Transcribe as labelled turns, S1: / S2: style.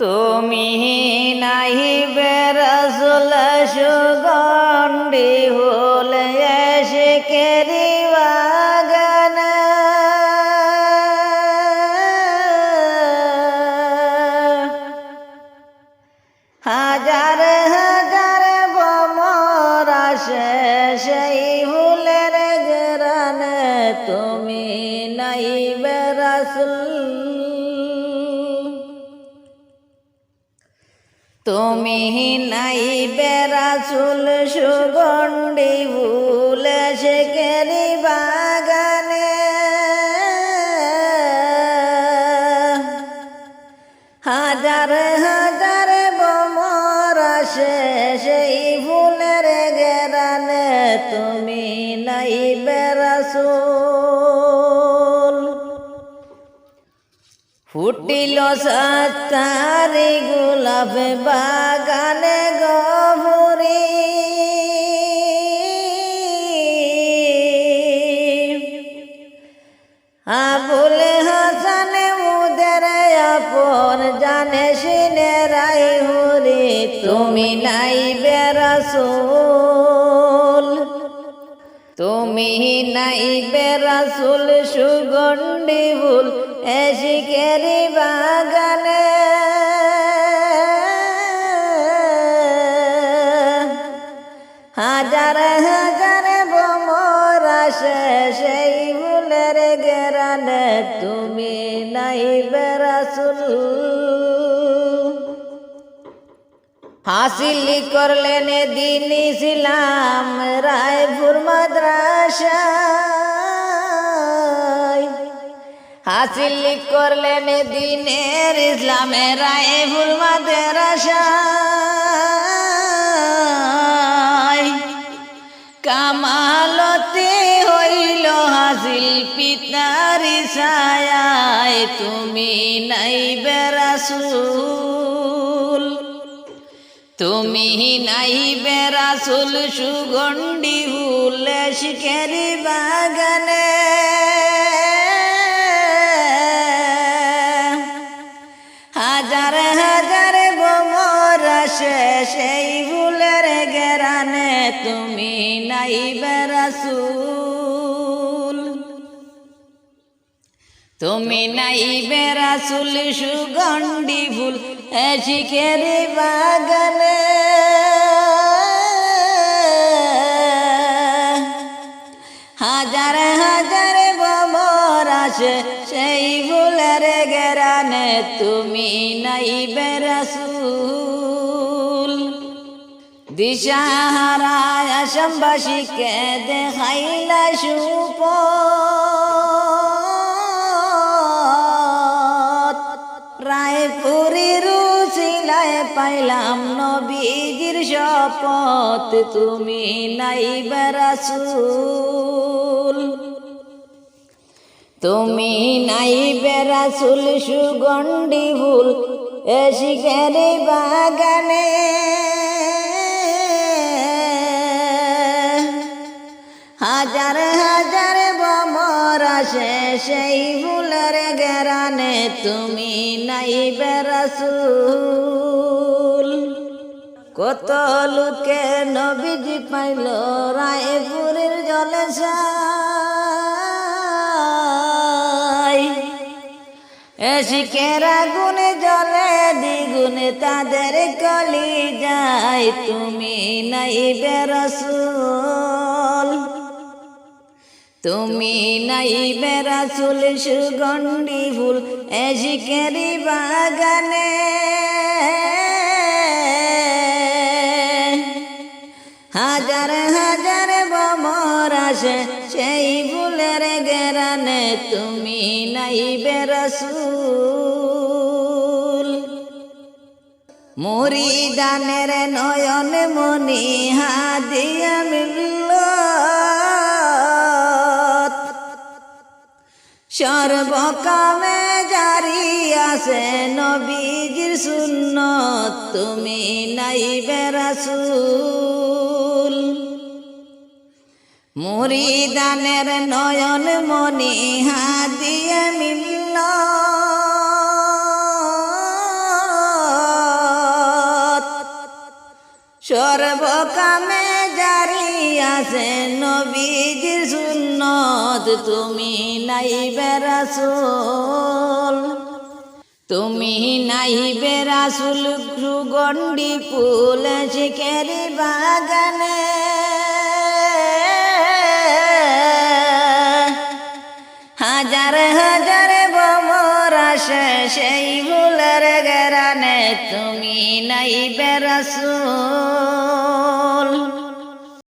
S1: তুমি নাহি বেরসুল সুগন্ধি হলে এসে কেরি বাগান হাজার হাজার বমর আসে সেই ফুলের গ্রান। তুমি নাই তুমি নাই বেরাসুল সুগন্ধি ভুলে কেরি বাগানে। হাজার হাজার বমর আসে সেই ফুলের গেরানে। তুমি নাই বেরাসুল ফুটিল সাতারি গোলাপ বাগানে গভরি আবুলে হাসানে মুদের আপন জানে সিনে রাই হরি, তুমি নাই বেরাসুল তুমি নাই বেরাসুল সুগন্ধি ফুল এসিকেরি বাগানে। হাজার হাজার বোমর আসে সেই ফুলের গেরানে। তুমি নাই বেরাসুল হাসিলি করলেন দিন ইসলাম, রায়পুর মাদ্রাসায়। হাসিলি করলেন দিনের ইসলামে, রায়পুর মাদ্রাসায়। কামালতে হইল হাসিল পিতার ছায়ায়, তুমি নাই বেরাসুল তুমি নাই বেরাসুল সুগন্ধি হুলে শিখেরি বাগানে। হাজার হাজার বোমর সেই ফুলের গেরানে। তুমি নাই বেরাসুল তুমি নাই বেরাসুল সুগন্ধি ফুল শিখের বাগানে। হাজার হাজার বমর আসে সেই ফুলের গেরানে তুমি নাই বেরাসুল দিশাহারায় আসামবাসীকে দেখাইলা সুপ পাইলাম নবীজির শপথ তুমি নাই বেরাসুল তুমি নাই বেরাসুল সুগন্ধি ভুল এসি বাগানে। আসে সেই ফুলের গেরানে তুমি নাই বেরাসুল কত লোকে নবীজি পাইল রায়পুরের জলসায় এসিকেরা গুনে জলে দ্বিগুণে তাদের কলি যায় তুমি নাই বেরসুল তুমি নাই বেরাসুল সুগন্ধি ফুল এসিকেরি বাগানে। হাজার হাজার বমর আসে সেই ফুলের গেরানে, তুমি নাই বেরসুল মুড়ি দানের নয়ন মনি হাদিয়া মিলল সর্বকামে জারি আছে নবীজির শূন্য তুমি নাই বেরাসুল মুরিদানের নয়ন মনি হাদিয়ে মিলল সর্বকামে আছে নবীজির সুন্নত, তুমি নাই বেরাসুল। তুমি নাই বেরাসুল সুগণ্ডি ফুল, শিখেরি বাগানে। হাজার হাজার বমর আসে সেই ফুলের গেরানে, তুমি নাই বেরাসুল।